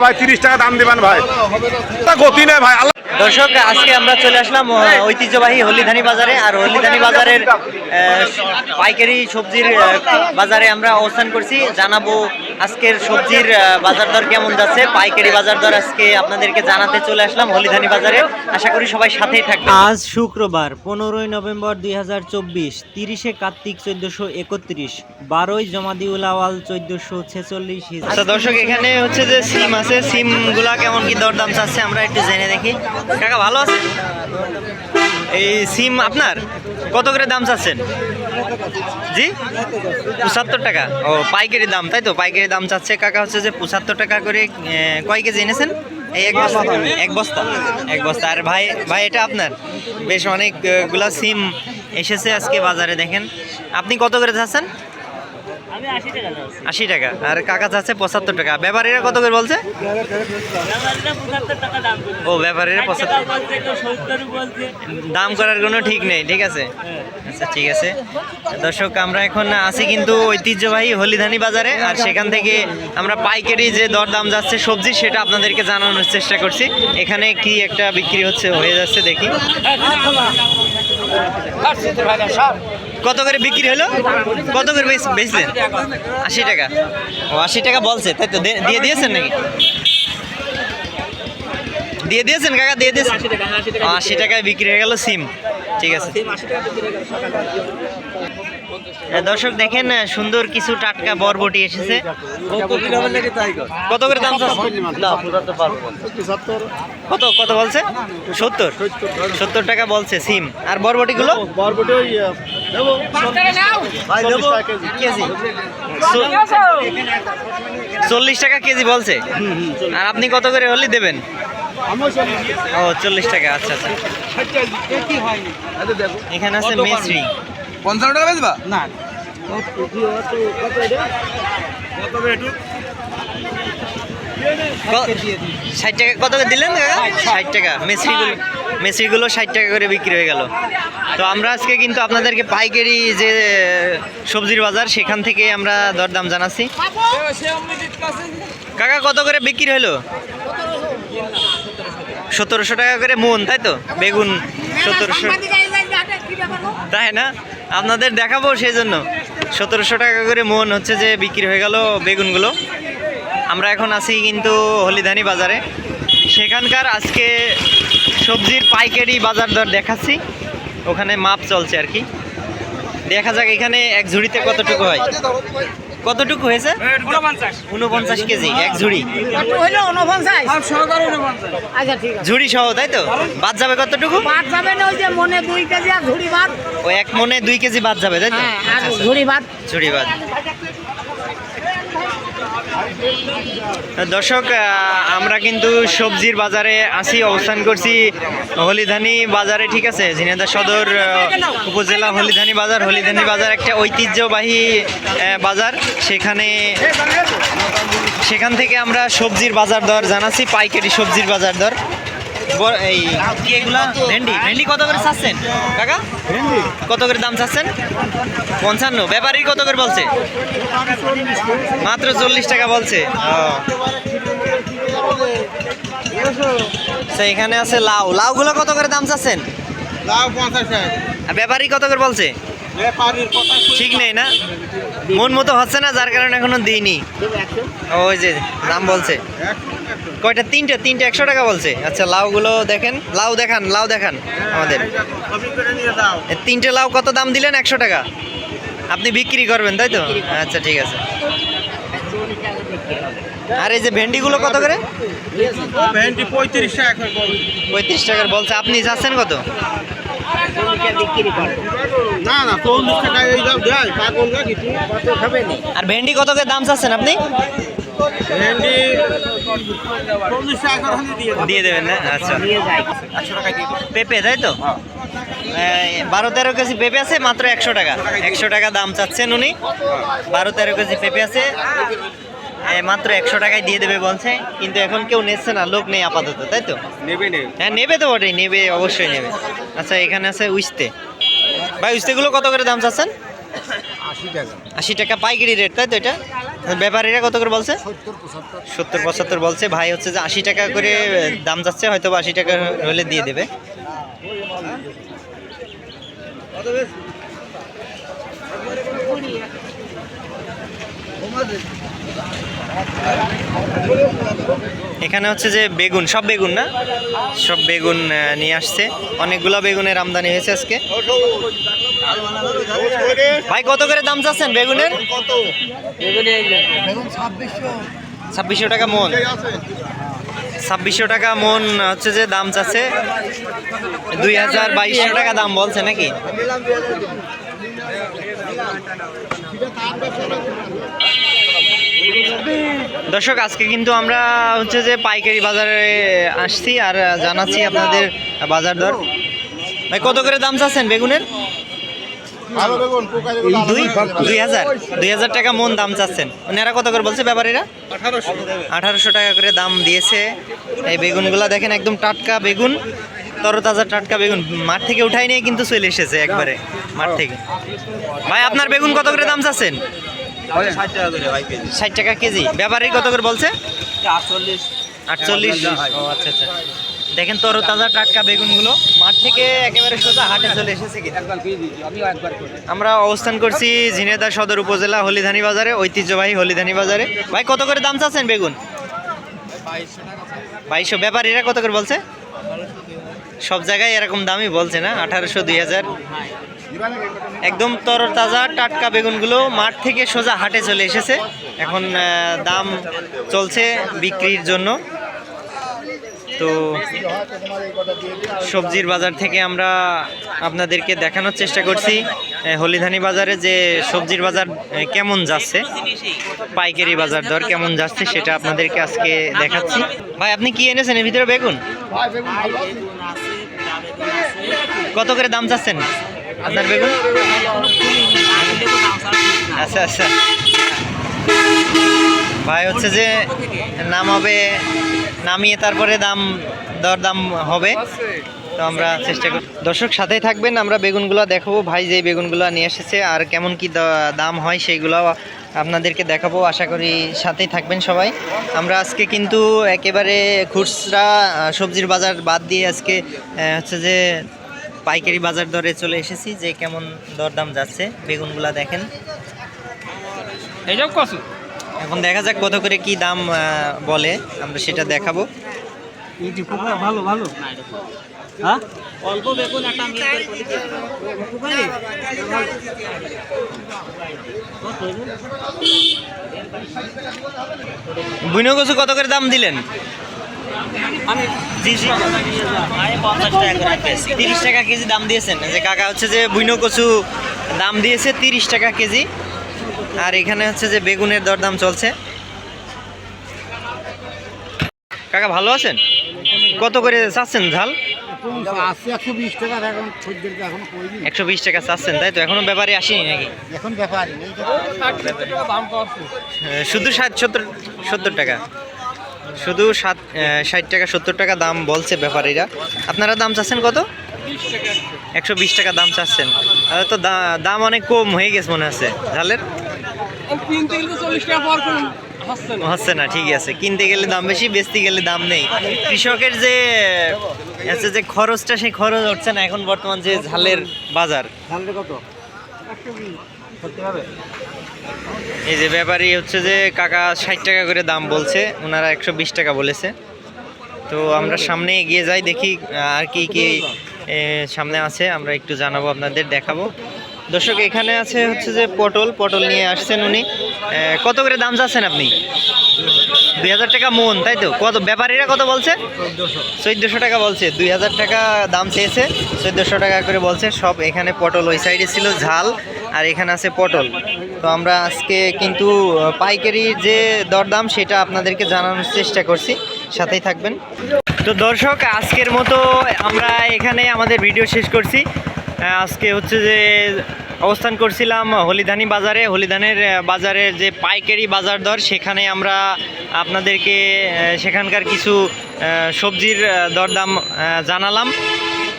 ভাই, তিরিশ টাকা দাম দিবেন ভাই। গতি নেই ভাই দর্শক, আজকে আমরা চলে আসলাম ঐতিহ্যবাহী হলিধানি বাজারে। আর হলিধানি বাজারের পাইকারি সবজির বাজারে আমরা অবস্থান করছি। জানাব আজকের সবজির বাজার দর কেমন যাচ্ছে? পাইকারি বাজার দর আজকে আপনাদেরকে জানাতে চলে আসলাম হলিধানি বাজারে। আশা করি সবাই সাথেই থাকবে আজ শুক্রবার পনেরোই নভেম্বর দুই হাজার চব্বিশ তিরিশে কার্তিক চোদ্দশো একত্রিশ বারোই জমাদিউল আওয়াল চোদ্দশো ছেচল্লিশ আচ্ছা দর্শক এখানে হচ্ছে যে সিম আছে সিমগুলা কেমন কি দরদাম চাচ্ছে আমরা একটু জেনে দেখি। কাকা ভালো আছে এই সিম আপনার? কত করে দাম চাচ্ছেন? জি? পঁচাত্তর টাকা। ও, পাইকারি দাম, তাই তো? পাইকারি দাম চাচ্ছে কাকা হচ্ছে যে পঁচাত্তর টাকা করে কয় কেজি এনেছেন? এই এক বস্তা। এক বস্তা। এক বস্তা। আর ভাই ভাই, এটা আপনার? বেশ অনেকগুলা সিম এসেছে আজকে বাজারে, দেখেন। আপনি কত করে চাচ্ছেন? আশি টাকা আর কাকা চাচ্ছে পঁচাত্তর টাকা। ব্যাপারীরা কত করে বলছে? ও ব্যাপারীরা পঁচাত্তর। দাম করার কোনো ঠিক নেই ঠিক আছে? আচ্ছা ঠিক আছে। দর্শক আমরা এখন আছি কিন্তু ঐতিহ্যবাহী হলিধানি বাজারে। আর সেখান থেকে আমরা পাইকারি যে দরদাম যাচ্ছে সবজি সেটা আপনাদেরকে জানানোর চেষ্টা করছি। এখানে কি একটা বিক্রি হচ্ছে হয়ে যাচ্ছে দেখি। কত করে বিক্রি হলো? কত করে বেচ- বেচলেন? আশি টাকা। ও আশি টাকা বলছে তাই তো দিয়ে দিয়েছেন নাকি? দিয়ে দিয়েছেন কাকা দিয়ে দিয়েছেন? আশি টাকায় বিক্রি হয়ে গেল সিম। ঠিক আছে। হ্যাঁ, দর্শক দেখেন সুন্দর কিছু টাটকা বরবটি এসেছে। কত করে দাম? কত কত বলছে? সত্তর? সত্তর। টাকা বলছে সিম। আর বরবটিগুলো? কেজি। চল্লিশ টাকা কেজি বলছে? আর আপনি কত করে হলে দেবেন? ও চল্লিশ টাকা আচ্ছা আচ্ছা। এখানে আছে মেসরি পঞ্চান্ন টাকা বেচবা? না। ষাট টাকা কত করে দিলেন ষাট। টাকা। মেসরিগুলো মেসরিগুলো ষাট টাকা করে বিক্রি হয়ে গেল। তো আমরা আজকে কিন্তু আপনাদেরকে পাইকারি যে সবজির বাজার সেখান থেকে আমরা দরদাম জানাচ্ছি। কাকা কত করে বিক্রি হলো? সতেরোশো টাকা করে মন তাই তো? বেগুন সতেরোশো। তাই না? আপনাদের দেখাবো সেই জন্য সতেরোশো টাকা করে মন হচ্ছে যে বিক্রি হয়ে গেল বেগুনগুলো। আমরা এখন আছি কিন্তু হলিধানি বাজারে। সেখানকার আজকে সবজির পাইকারি বাজার দর দেখাচ্ছি। ওখানে মাপ চলছে আর কি। দেখা যাক এখানে এক ঝুড়িতে কতটুকু হয়। কতটুকু হয়েছে? উনপঞ্চাশ কেজি এক ঝুড়ি। আচ্ছা ঠিক আছে। ঝুড়ি সহ তাই তো? বাদ যাবে কতটুকু? বাদ যাবে না ওই যে মনে দুই কেজি আর ঝুড়ি ভাত ও এক মনে দুই কেজি বাদ যাবে তাই তো? হ্যাঁ ঝুড়ি ভাত ঝুড়ি বাদ দর্শক আমরা কিন্তু সবজির বাজারে আসি অবস্থান করছি হলিধানি বাজারে, ঠিক আছে? ঝিনাইদহ সদর উপজেলা হলিধানি বাজার। হলিধানি বাজার একটা ঐতিহ্যবাহী বাজার। সেখানে, সেখান থেকে আমরা সবজির বাজার দর জানাচ্ছি, পাইকারি সবজির বাজার দর। এই কি এগুলা? ভেন্ডি। ভেন্ডি কত করে চাচ্ছেন? কাকা? কত করে দাম চাচ্ছেন? পঞ্চান্ন। ব্যাপারী কত করে বলছে? মাত্র চল্লিশ টাকা বলছে। এখানে আছে লাউ। লাউগুলো কত করে দাম চাচ্ছেন? লাভ পঞ্চাশ টাকা। ব্যাপারী কত করে বলছে? ঠিক নেই না? মন মতো হচ্ছে না যার কারণে এখনও দিইনি। ওই যে দাম বলছে। কয়টা? তিনটে তিনটে একশো টাকা বলছে। আচ্ছা লাউগুলো দেখেন। লাউ দেখান লাউ দেখান আমাদের। তিনটে লাউ কত দাম দিলেন? একশো টাকা। আপনি বিক্রি করবেন তাই তো? আচ্ছা ঠিক আছে। আর এই যে ভেন্ডিগুলো কত করে? ভেন্ডি পঁয়ত্রিশ টাকা করে পঁয়ত্রিশ টাকার বলছে। আপনি চাচ্ছেন কত? আর ভেন্ডি কত করে দাম চাচ্ছেন আপনি? দিয়ে দেবেন না? আচ্ছা। পেঁপে তাই তো? বারো তেরো কেজি পেঁপে আছে মাত্র একশো টাকা। একশো টাকা দাম চাচ্ছেন উনি। বারো তেরো কেজি পেঁপে আছে। মাত্র একশো টাকায় দিয়ে দেবে বলছে। কিন্তু এখন কেউ নিচ্ছে না লোক নেই আপাতত তাই তো? নেবে। হ্যাঁ নেবে তো বটেই নেবে অবশ্যই নেবে। আচ্ছা এখানে আছে উইস্তে। ভাই উইস্তেগুলো কত করে দাম চাচ্ছেন? আশি টাকা। আশি টাকা পাইকারি রেট তাই তো এটা? ব্যাপারীরা কত করে বলছে? সত্তর পঁচাত্তর। বলছে। ভাই হচ্ছে যে আশি টাকা করে দাম যাচ্ছে হয়তো বা আশি টাকা হলে দিয়ে দেবে। এখানে হচ্ছে যে বেগুন, সব বেগুন না? সব বেগুন নিয়ে আসছে। অনেকগুলো বেগুনের আমদানি হয়েছে আজকে। ভাই, কত করে দাম চাচ্ছেন বেগুনের? ছাব্বিশশো টাকা মন। ছাব্বিশশো টাকা মন হচ্ছে যে দাম চাচ্ছে। দুই হাজার বাইশশো টাকা দাম বলছে নাকি? দর্শক আজকে কিন্তু আমরা হচ্ছে যে পাইকারি বাজারে আসছি আর জানাচ্ছি আপনাদের বাজার দর। ভাই কত করে দাম চাচ্ছেন বেগুনের? দুই হাজার দুই হাজার টাকা মন দাম চাচ্ছেন। ওনারা কত করে বলছে ব্যাপারীরা? আঠারোশো টাকা করে দাম দিয়েছে। এই বেগুনগুলা দেখেন একদম টাটকা বেগুন তরতাজা টাটকা বেগুন। মাঠ থেকে উঠাই নিয়ে কিন্তু চলে এসেছে একবারে মাঠ থেকে। ভাই আপনার বেগুন কত করে দাম চাচ্ছেন? ষাট টাকা কেজি। ব্যাপারী কত করে বলছে? আটচল্লিশ। ও আচ্ছা আচ্ছা। দেখেন তরতাজা টাটকা বেগুনগুলো। মাঠ থেকে একেবারে সোজা হাটে চলে এসেছে আমরা অবস্থান করছি ঝিনেদা সদর উপজেলা হলিধানি বাজারে ঐতিহ্যবাহী হলিধানি বাজারে। ভাই কত করে দাম চাচ্ছেন বেগুন? বাইশশো। ব্যাপারীরা কত করে বলছে? সব জায়গায় এরকম দামই বলছে না? আঠারোশো দুই হাজার। একদম তরতাজা টাটকা বেগুনগুলো মাঠ থেকে সোজা হাটে চলে এসেছে। এখন দাম চলছে বিক্রির জন্য। তো সবজির বাজার থেকে আমরা আপনাদেরকে দেখানোর চেষ্টা করছি। হলিধানি বাজারে যে সবজির বাজার কেমন যাচ্ছে, পাইকারি বাজার দর কেমন যাচ্ছে সেটা আপনাদেরকে আজকে দেখাচ্ছি। ভাই, আপনি কি এনেছেন এর ভিতরে বেগুন? কত করে দাম চাচ্ছেন? আপনার বেগুন আচ্ছা আচ্ছা। ভাই, হচ্ছে যে নামাবে নামিয়ে তারপরে দাম দর দাম হবে। তো আমরা চেষ্টা করি দর্শক সাথেই থাকবেন, আমরা বেগুনগুলো দেখাবো। ভাই যে বেগুনগুলো নিয়ে এসেছে আর কেমন কি দাম হয় সেইগুলো আপনাদেরকে দেখাবো। আশা করি সাথেই থাকবেন সবাই। আমরা আজকে কিন্তু একেবারে খুচরা সবজির বাজার বাদ দিয়ে আজকে হচ্ছে যে পাইকারি বাজার দরে চলে এসেছি যে কেমন দরদাম যাচ্ছে বেগুনগুলা দেখেন। এখন দেখা যাক কত করে কি দাম বলে আমরা সেটা দেখাবো। ভালো ভালো। হ্যাঁ? অল্প বেগুন একটা বুইনো কচু কত করে দাম দিলেন? জি জি। তিরিশ টাকা কেজি দাম দিয়েছেন। যে কাকা হচ্ছে যে বুইনো কচু দাম দিয়েছে তিরিশ টাকা কেজি। আর এখানে হচ্ছে যে বেগুনের দরদাম চলছে। কাকা ভালো আছেন? কত করে চাচ্ছেন ঝাল? একশো বিশ টাকা চাচ্ছেন তাই তো? এখনও ব্যাপারে আসেনি নাকি? এখন শুধু ষাট সত্তর সত্তর টাকা। শুধু সাত ষাট টাকা, সত্তর টাকা দাম বলছে ব্যাপারীরা। আপনারা দাম চাচ্ছেন কত? একশো বিশ টাকা দাম চাচ্ছেন। তাহলে তো দাম অনেক কম হয়ে গেছে মনে হচ্ছে। ঝালের? হচ্ছে না, ঠিকই আছে। কিনতে গেলে দাম বেশি, বেচতে গেলে দাম নেই। কৃষকের যে, হচ্ছে যে খরচটা, সেই খরচ হচ্ছে না। এখন বর্তমান যে ঝালের বাজার। কত? এই যে ব্যাপারী হচ্ছে যে কাকা ষাট টাকা করে দাম বলছে ওনারা একশো বিশ টাকা বলেছে। তো আমরা সামনে এগিয়ে যাই, দেখি আর কি কি সামনে আছে, আমরা একটু জানাব, আপনাদের দেখাবো। দর্শক, এখানে আছে হচ্ছে যে পটল পটল নিয়ে আসছেন উনি। কত করে দাম চাচ্ছেন আপনি? দুই হাজার টাকা মন, তাই তো? কত, ব্যাপারীরা কত বলছে? চোদ্দোশো টাকা বলছে, দুই হাজার টাকা দাম চেয়েছে, চোদ্দোশো টাকা করে বলছে, সব এখানে পটল ওই সাইডে ছিল, ঝাল। আর এখানে আছে পটল। তো আমরা আজকে কিন্তু আহ, পাইকারির যে দরদাম সেটা আপনাদেরকে জানানোর চেষ্টা করছি। সাথেই থাকবেন। তো দর্শক আজকের মতো আমরা এখানে আমাদের ভিডিও শেষ করছি। আজকে হচ্ছে যে অবস্থান করছিলাম হলিধানি বাজারে। হলিধানের বাজারের যে পাইকারি বাজার দর সেখানে আমরা আপনাদেরকে সেখানকার কিছু সবজির দরদাম জানালাম।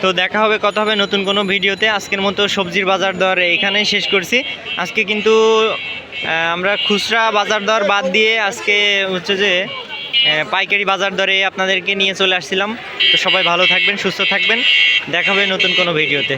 তো দেখা হবে, কথা হবে নতুন কোনো ভিডিওতে। আজকের মতো সবজির বাজার দর এখানেই শেষ করছি। আজকে কিন্তু আমরা খুচরা বাজার দর বাদ দিয়ে আজকে হচ্ছে যে পাইকারি বাজার দরে আপনাদেরকে নিয়ে চলে আসছিলাম। তো সবাই ভালো থাকবেন, সুস্থ থাকবেন। দেখা হবে নতুন কোনো ভিডিওতে।